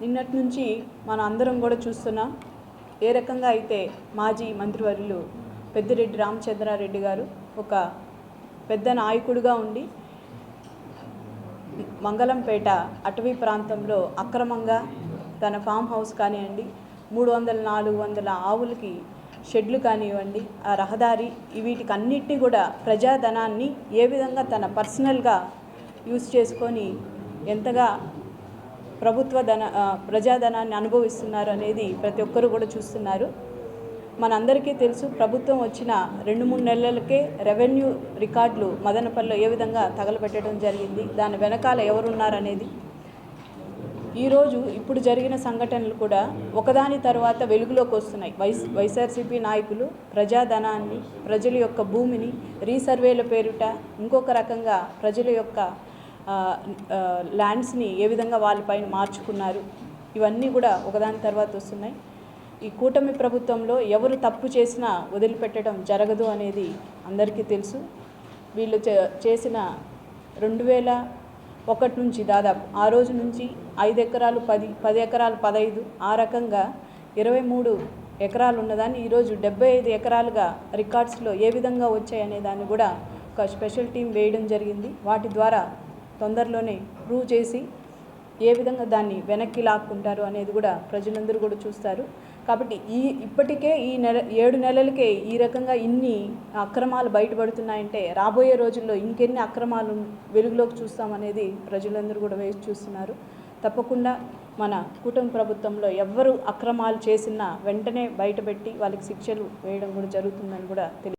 నిన్నటి నుంచి మన అందరం కూడా చూస్తున్నాం ఏ రకంగా అయితే మాజీ మంత్రివర్యులు పెద్దిరెడ్డి రామచంద్రారెడ్డి గారు ఒక పెద్ద నాయకుడిగా ఉండి మంగళంపేట అటవీ ప్రాంతంలో అక్రమంగా తన ఫామ్ హౌస్ కానివ్వండి మూడు వందల నాలుగు వందల ఆవులకి షెడ్లు కానివ్వండి ఆ రహదారి వీటికి అన్నిటినీ కూడా ప్రజాధనాన్ని ఏ విధంగా తన పర్సనల్గా యూజ్ చేసుకొని ఎంతగా ప్రభుత్వ ధన ప్రజాధనాన్ని అనుభవిస్తున్నారు అనేది ప్రతి ఒక్కరు కూడా చూస్తున్నారు. మనందరికీ తెలుసు ప్రభుత్వం వచ్చిన రెండు మూడు నెలలకే రెవెన్యూ రికార్డులు మదనపల్లిలో ఏ విధంగా తగలబెట్టడం జరిగింది దాని వెనకాల ఎవరున్నారనేది. ఈరోజు ఇప్పుడు జరిగిన సంఘటనలు కూడా ఒకదాని తర్వాత వెలుగులోకి వస్తున్నాయి. వైస్ వైఎస్ఆర్సీపీ నాయకులు ప్రజాధనాన్ని ప్రజల యొక్క భూమిని రీసర్వేల పేరుట ఇంకొక రకంగా ప్రజల యొక్క ల్యాండ్స్ని ఏ విధంగా వాళ్ళపైన మార్చుకున్నారు ఇవన్నీ కూడా ఒకదాని తర్వాత వస్తున్నాయి. ఈ కూటమి ప్రభుత్వంలో ఎవరు తప్పు చేసినా వదిలిపెట్టడం జరగదు అనేది అందరికీ తెలుసు. వీళ్ళు చే- చేసిన రెండు వేల ఒకటి నుంచి దాదాపు ఆ రోజు నుంచి ఐదు ఎకరాలు పది పది ఎకరాలు పదహైదు ఆ రకంగా ఇరవై మూడు ఎకరాలు ఉన్నదాన్ని ఈరోజు డెబ్బై ఐదు ఎకరాలుగా రికార్డ్స్లో ఏ విధంగా వచ్చాయనే దాన్ని కూడా ఒక స్పెషల్ టీం వేయడం జరిగింది. వాటి ద్వారా తొందరలోనే ప్రూవ్ చేసి ఏ విధంగా దాన్ని వెనక్కి లాక్కుంటారు అనేది కూడా ప్రజలందరూ కూడా చూస్తారు. కాబట్టి ఈ ఇప్పటికే ఈ నెల ఏడు నెలలకే ఈ రకంగా ఇన్ని అక్రమాలు బయటపడుతున్నాయంటే రాబోయే రోజుల్లో ఇంకెన్ని అక్రమాలు వెలుగులోకి చూస్తామనేది ప్రజలందరూ కూడా వేచి చూస్తున్నారు. తప్పకుండా మన కూటమి ప్రభుత్వంలో ఎవ్వరు అక్రమాలు చేసినా వెంటనే బయటపెట్టి వాళ్ళకి శిక్షలు వేయడం కూడా జరుగుతుందని కూడా తెలియ